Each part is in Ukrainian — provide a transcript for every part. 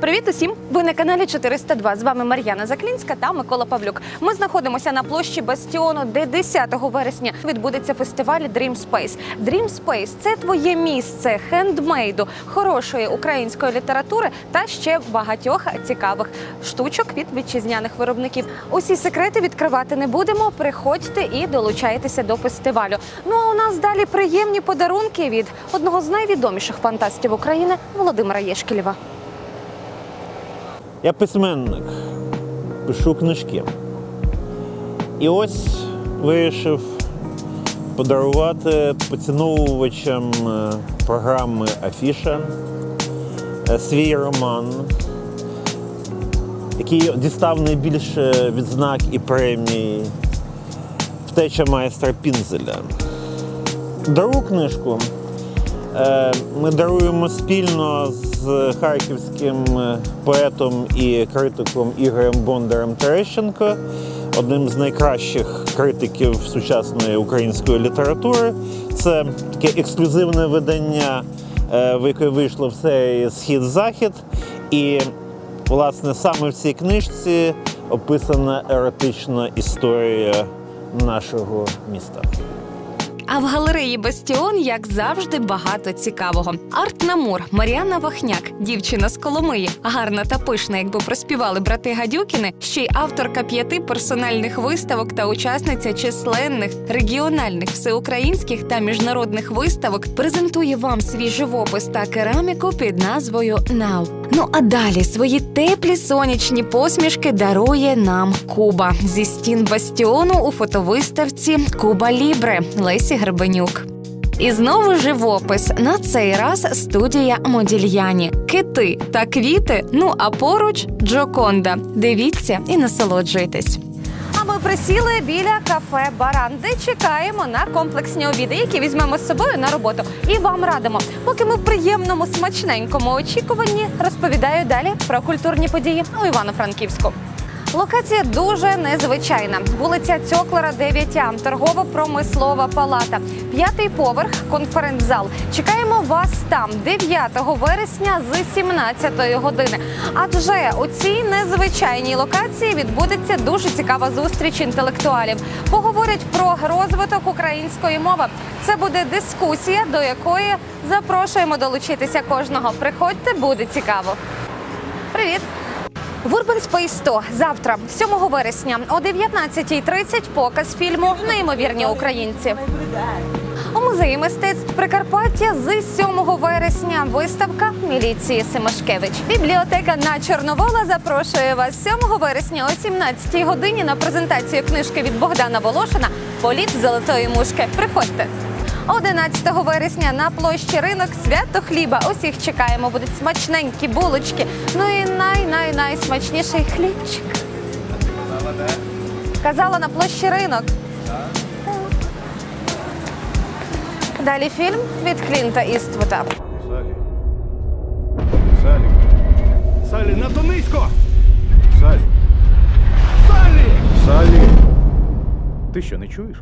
Привіт усім! Ви на каналі 402. З вами Мар'яна Заклінська та Микола Павлюк. Ми знаходимося на площі Бастіону, де 10 вересня відбудеться фестиваль Dream Space. Dream Space – це твоє місце хендмейду, хорошої української літератури та ще багатьох цікавих штучок від вітчизняних виробників. Усі секрети відкривати не будемо. Приходьте і долучайтеся до фестивалю. Ну а у нас далі приємні подарунки від одного з найвідоміших фантастів України Володимира Єшкілєва. Я письменник, пишу книжки. І ось вирішив подарувати поціновувачам е, програми Афіша е, свій роман, який дістав найбільше відзнак і премій Втеча майстра Пінзеля. Дару книжку Е, Ми даруємо спільно з харківським е, поетом і критиком Ігорем Бондарем Терещенко, одним з найкращих критиків сучасної української літератури. Це таке ексклюзивне видання, е, в яке вийшло в серії Схід-Захід. І, власне, саме в цій книжці описана еротична історія нашого міста. А в галереї Бастіон, як завжди, багато цікавого. Арт Намур, Маріанна Вахняк, дівчина з Коломиї, гарна та пишна, якби проспівали брати Гадюкіни, ще й авторка п'яти персональних виставок та учасниця численних регіональних, всеукраїнських та міжнародних виставок, презентує вам свій живопис та кераміку під назвою Нау. Ну а далі свої теплі сонячні посмішки дарує нам Куба зі стін бастіону у фотовиставці Куба Лібре Лесі Гребенюк. І знову живопис. На цей раз студія Модільяні, кити та квіти. Ну а поруч Джоконда. Дивіться і насолоджуйтесь. А ми присіли біля кафе Баран, де чекаємо на комплексні обіди, які візьмемо з собою на роботу. І вам радимо. Поки ми в приємному смачненькому очікуванні, розповідаю далі про культурні події у Івано-Франківську. Локація дуже незвичайна. Вулиця Цьоклера, 9А, торгово-промислова палата. П'ятий поверх, конференц-зал. Чекаємо вас там 9 вересня з 17 години. Адже у цій незвичайній локації відбудеться дуже цікава зустріч інтелектуалів. Поговорять про розвиток української мови. Це буде дискусія, до якої запрошуємо долучитися кожного. Приходьте, буде цікаво. Привіт! В Urban Space 100 завтра, 7 вересня, о 19.30 показ фільму Неймовірні українці. У музеї мистецтв Прикарпаття з 7 вересня виставка міліції Семашкевич. Бібліотека на Чорновола запрошує вас 7 вересня о 17 годині на презентацію книжки від Богдана Волошина Політ золотої мушки. Приходьте. 11 вересня на площі ринок свято хліба. Усіх чекаємо. Будуть смачненькі булочки. Ну і най-най найсмачніший хлібчик. Казала на площі ринок. Далі фільм від Клінта Іствуда. Салі. Салі. Салі, надто низько! Салі. Салі! Салі! Ти що, не чуєш?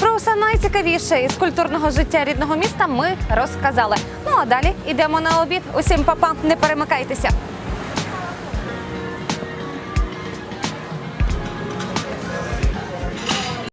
Про все найцікавіше із культурного життя рідного міста ми розказали. Ну а далі йдемо на обід. Усім папа, не перемикайтеся.